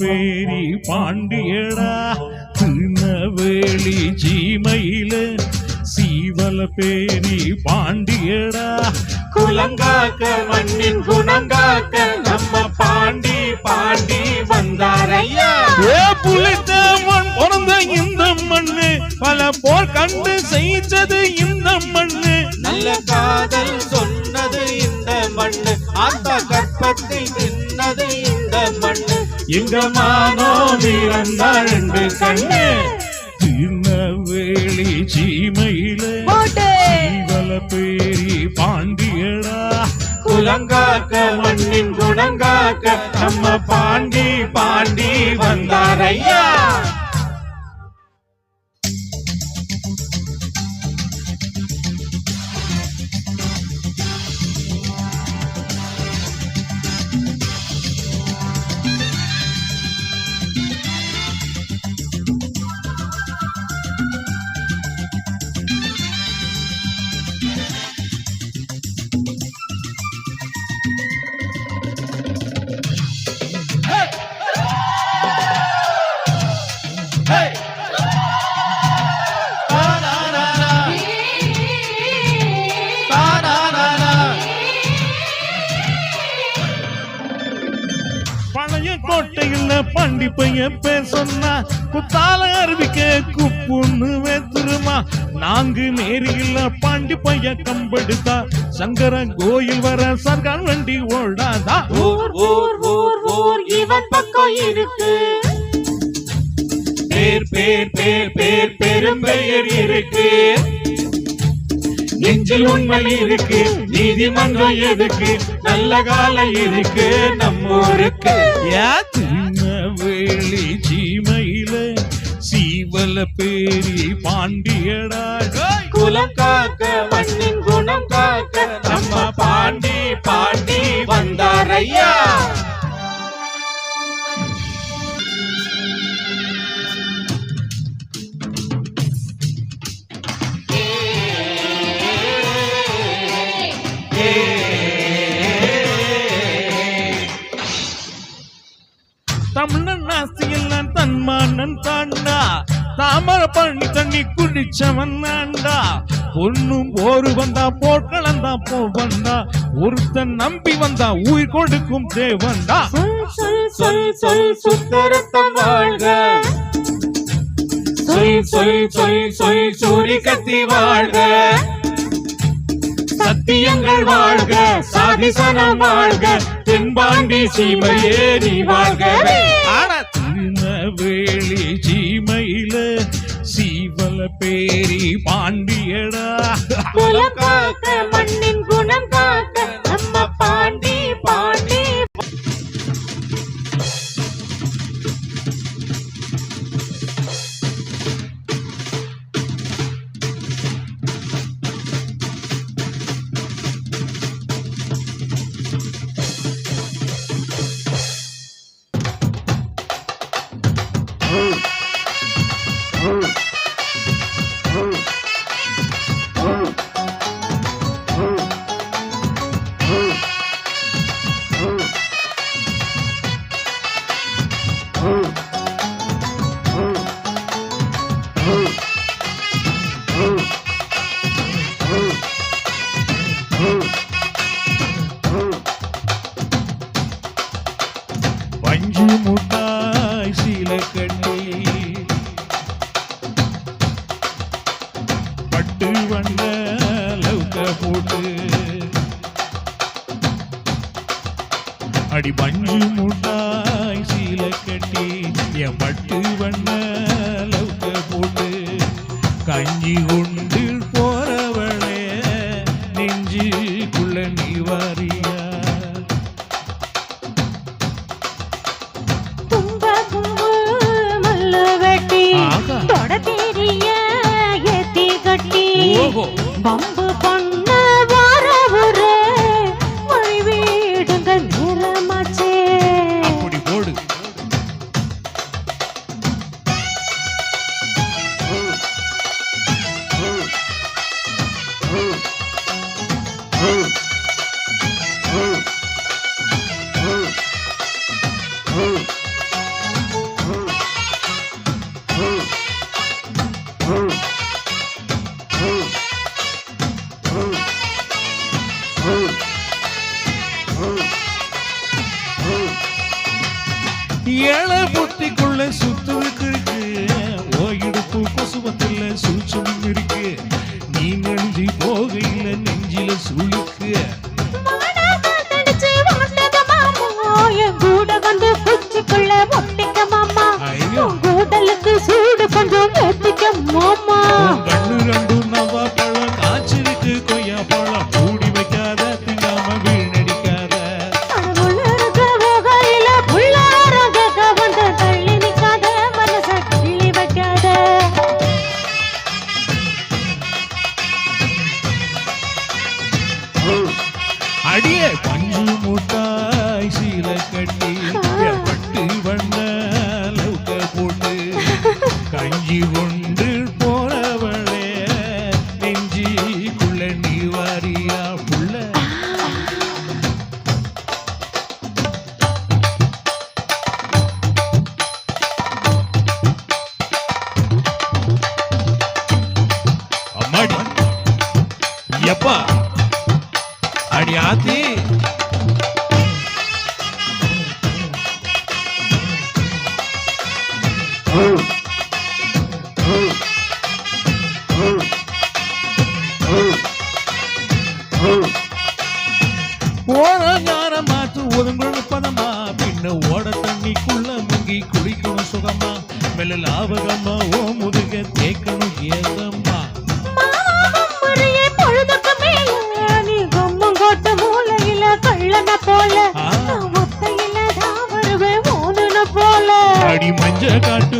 பேரி பாண்டியடா திருநவேலி சீமையில சீவல பேரி பாண்டியடா. குலங்காக்க மண்ணின் குணங்காக்க நம்ம பாண்டி பாண்டி வந்தாரையா. ஏ புளித்த மண் பிறந்த இந்த மண்ணு பல போர் கண்டு செய்தது இந்த மண்ணு. நல்ல காதல் சொன்னது இந்த மண்ணு அந்த கற்பத்தில் எங்க மானோ வீரந்தாள் ரெண்டு கண்ணு திருநவேலி சீமையில சீவல பேரி பாண்டியடா. குலங்காக்க மண்ணின் குணங்காக்க நம்ம பாண்டி பாண்டி வந்தாரையா பேர் சொன்னா குத்தால அருவிக்க குப்புன்னு வேத்துருமா? நான்கு நேரியில் பாண்டி பையன் கம்பெடுத்தா சங்கரன் கோயில் வர சர்கார் வண்டி ஓடாதா? ஊர் ஊர் ஊர் ஊர் இவன் பக்கம் இருக்கு. பேர் பேர் பேர் பேர் பெரும்பெயர் இருக்கு. நெஞ்சில் உண்மை இருக்கு நீதிமன்றம் எதுக்கு? நல்ல காலம் இருக்கு நம்ம ஊருக்கு. திருநவேலி சீமையில சீவல பேரி பாண்டியடா டேய். குலம் காக்க மண்ணின் குணம் காக்க நம்ம பாண்டி பாண்டி வந்தாரையா தமிழன் நாஸ்தியெல்லாம் தன்மானன் தாண்டா. தாமர பண்ணி தண்ணி குடிச்சவன் தாண்டா பொண்ணும் போரு வந்தா போர்க்களந்தா போ வந்தா ஒருத்தன் நம்பி வந்தா உயிர் கொடுக்கும் தேவன்டா. சொல் சொல் சொல் சுத்தரத்தம் வாழ்க. சொல் சொல் சொல் சொல் சூரி கத்தி வாழ்க. சத்தியங்கள் வாழ்க சாதிசனம் வாழ்க. தென்பாண்டி சீமையே நீ வாழ்கவே. ஆனா வேளி சீமையில சீவல பேரி பாண்டியடா. குலம் காக்க மண்ணின் குணம் காக்க கட்டி you will தண்ணிக்குள்ள முங்கி குடிக்கணும் சுகமா? மெல்ல லாபகமா ஓ முதுக தேக்கணும் ஏதம்மா போல. அடி மஞ்ச காட்டு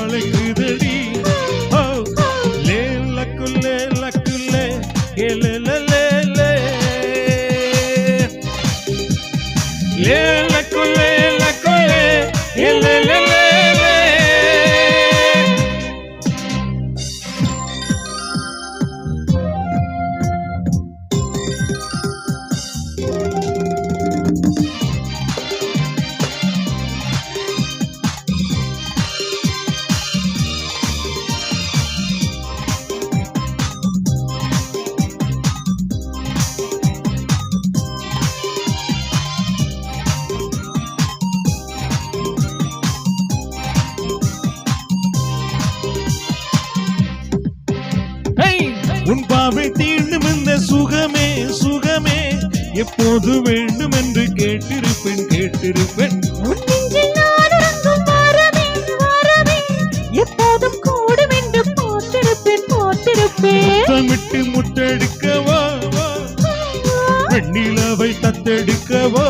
darling. எப்போது வேண்டும் என்று கேட்டிருப்பேன். கேட்டிருப்பேன் எப்போதும் கூடும் என்று பார்த்திருப்பேன் பார்த்திருப்பேன் தமிட்டு முட்டெடுக்கவா வெண்ணிலவை தத்தெடுக்கவா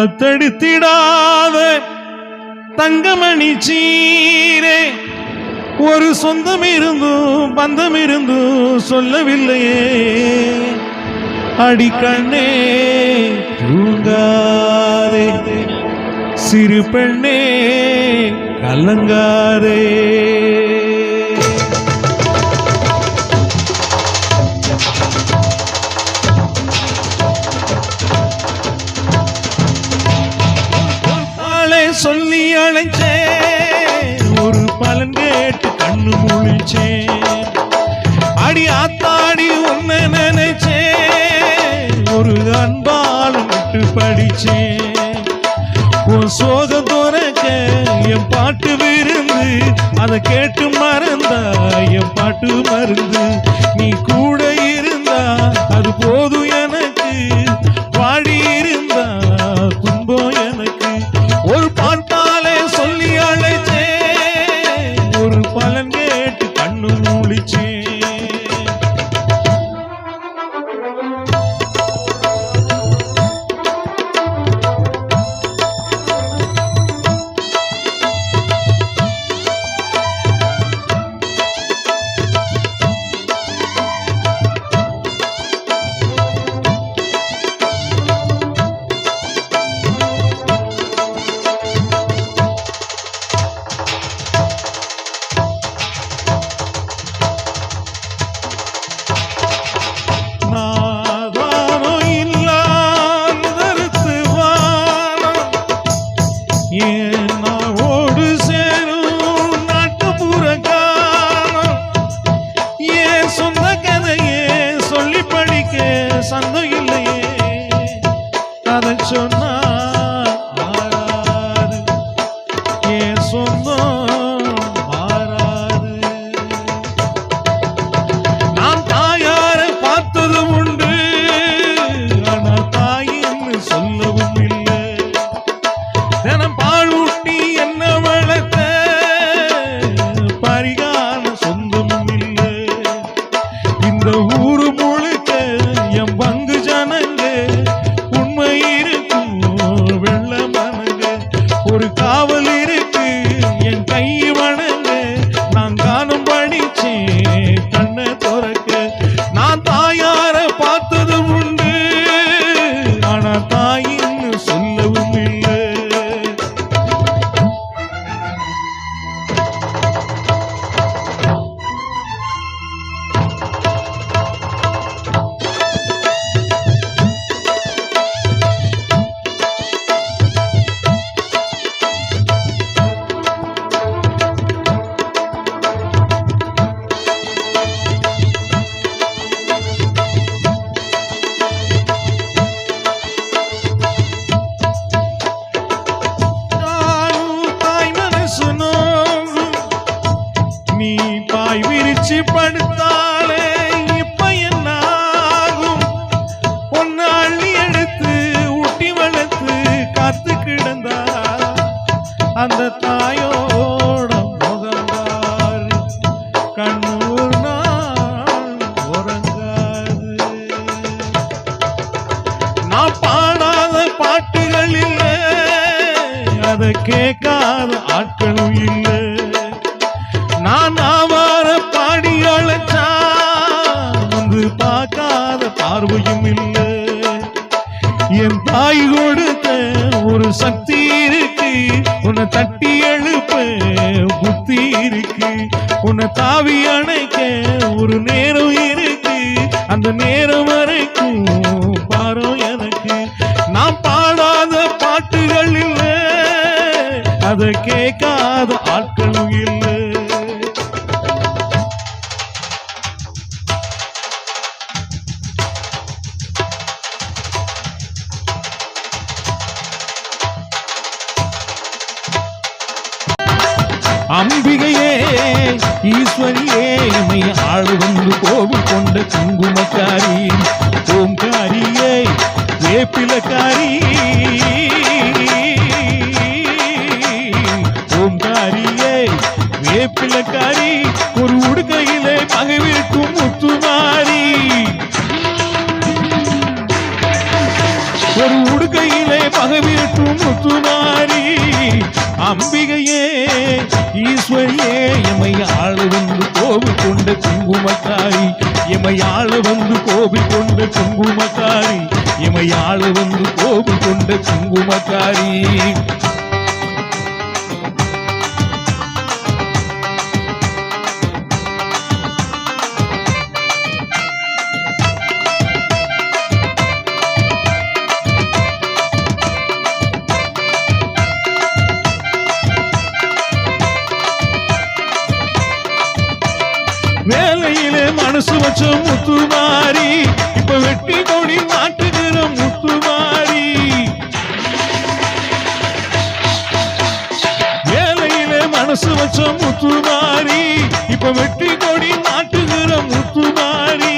தத்தெடுத்திடாத. தங்கமணி சீரே ஒரு சொந்தம் இருந்தும் பந்தம் இருந்தும் சொல்லவில்லையே. அடிக்கண்ணே தூங்காதே. சிறு பெண்ணே கலங்காதே. அலைஞ்சேன் ஒரு பலன் கேட்டு கண்ணு முழிச்சேன். அடி ஆத்தாடி உன்ன நினைச்சேன். ஒரு அன்பால் விட்டு படிச்சேன். உன் சோகம் துறக்க என் பாட்டு விருந்து அதை கேட்டு மறந்தா என் பாட்டு மருந்து. நீ கூட இருந்தா அது போதும் எனக்கு. பாடி கண்ணூர் நாள் உறங்காது. நான் பாடாத பாட்டுகள் இல்ல அதை கேட்காத ஆட்களும் இல்லை. அம்பிகையே ஈஸ்வரியே எம்மை ஆள் வந்து கோவில் கொண்ட குங்குமக்காரி ஓம்காரியே வேப்பிலக்காரி. ஓம்காரியே வேப்பிலக்காரி ஒரு உடுக்கையிலே பகவிருக்கும் முத்துமாரி. ஒரு உடுக்கையிலே பகவிருக்கும் முத்துமாரி. அம்பிகை வந்து கோபு கொண்ட குங்குமக்காரி. மனசு வச்ச முத்துமாரி இப்ப வெட்டி கொடி நாட்டுகிற முத்துமாரி.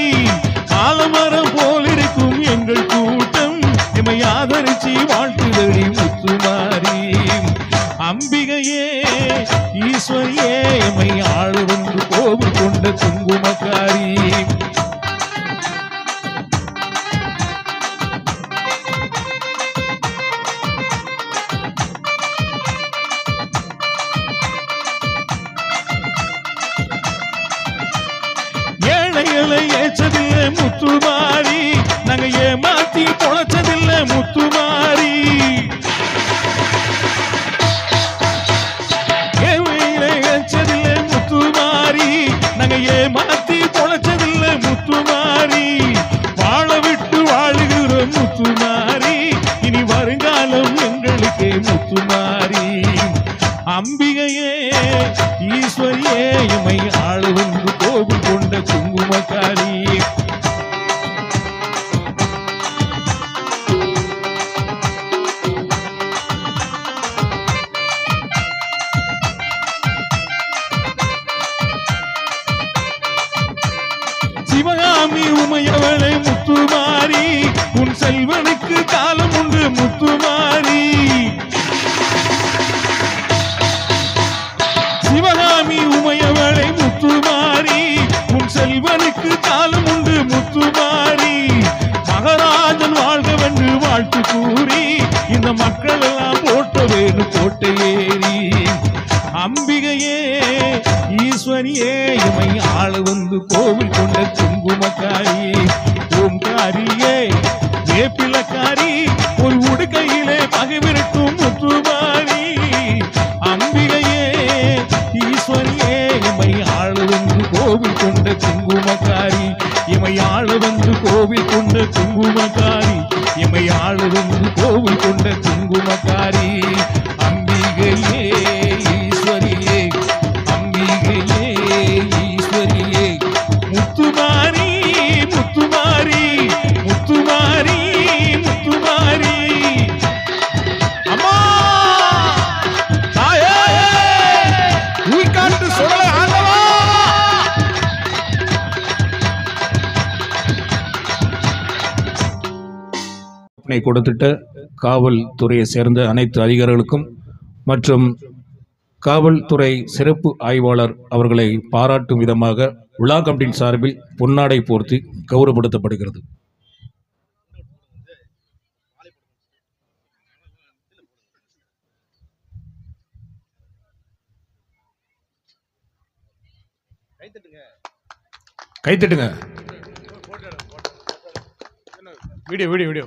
காலமரம் போல் இருக்கும் எங்கள் கூட்டம் எம்மை ஆதரிச்சு வாழ்த்துதடி முத்துமாரி. அம்பிகையே ஈஸ்வரியே எம்மை ஆளு வந்து கோபு கொண்ட குங்குமக்காரி. ஏமாத்தி முத்துமாரி ஏழைகளை முத்துமாரி நாங்க ஏமாத்தி பொழைச்சதில்ல முத்துமாரி வாழ விட்டு வாழுகிற முத்துமாரி இனி வருங்காலம் எங்களுக்கு முத்துமாரி அம்பிகையே ஈஸ்வரியே இமை ஆளு கோவில் கொண்ட குங்குமக்காரி. இமை ஆளு கோவில் கொண்ட குங்குமக்காரி. கொடுத்துட்ட காவல்துறையை சேர்ந்த அனைத்து அதிகாரிகளுக்கும் மற்றும் காவல்துறை சிறப்பு ஆய்வாளர் அவர்களை பாராட்டும் விதமாக விழா கமிட்டியின் சார்பில் பொன்னாடை போர்த்தி கௌரவப்படுத்தப்படுகிறது. கைத்தட்டுங்க வீடியோ வீடியோ வீடியோ.